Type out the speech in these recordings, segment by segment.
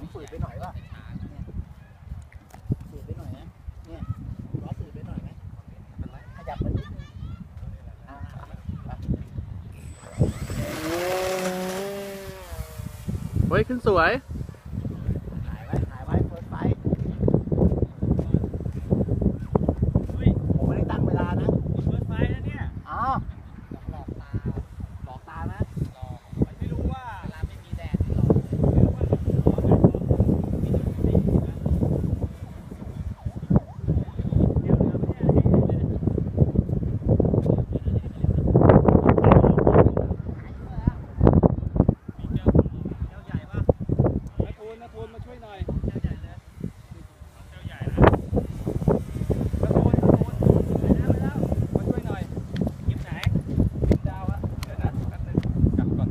งฝืดไปหน่อยป่ะเนี่ยฝืดไปหน่อยนะเนี่ยล้อฝืดไปหน่อยไหมขยับมานิดนึงอ่าไปเฮ้ย ขึ้นสวย ถ่ายไว้ถ่ายไว้เปิดไฟผมไม่ได้ตั้งเวลานะ เปิดไฟแล้วเนี่ย อ๋อหลอกตาหลอกตานะ ไม่รู้ว่า เวลาไม่มีแดดหลอก ไม่รู้ว่าจะขอไงมีจุดสีนะเดี๋ยวเดี๋ยวเนี่ยมีเจ้าเจ้าใหญ่ปะนัทูนนัทูนมาช่วยหน่อยเจ้าใหญ่เลยเจ้าใหญ่นะนัทูนนัทูนไปแล้วไปแล้วมาช่วยหน่อยยิบไหนยิบดาวอะเดี๋ยวนะแป๊บนึงกลับก่อน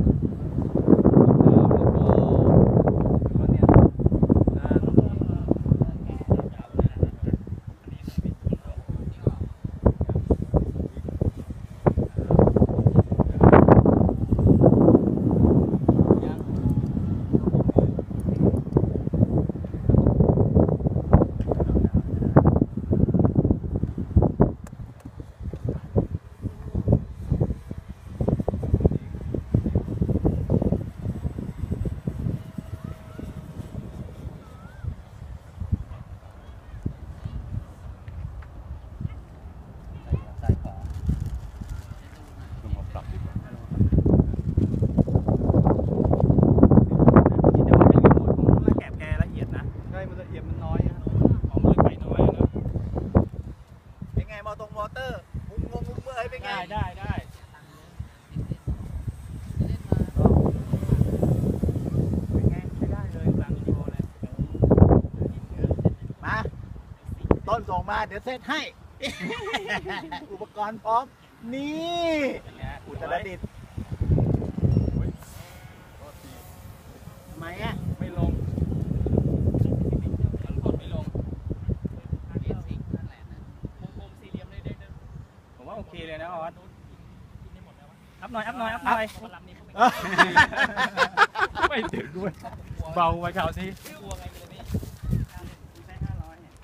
ซ้ายขวา ลงมาปรับดีกว่าเดี๋ยวเป็นรีโมทของแกะแกละเอียดนะ ใช่ มัน ละเอียดมันน้อยอะของมันไปน้อยนะเป็นไงมอตรงมอเตอร์มุมงงมุมเมื่อยเป็นไง ได้ได้ได้เป็นไงใช้ได้เลยหลังวิดีโอเลยมาต้นส่งมาเดี๋ยวเซตให้ อุปกรณ์พร้อม นี่อุตรดิตถ์ทำไมอะ ไม่ลงมันกดไม่ลงผมว่าโอ เคเลยนะออสอัพหน่อยอัพหน่อยอัพหน่อยไม่ถึงด้วยเบาไปข่าวสิ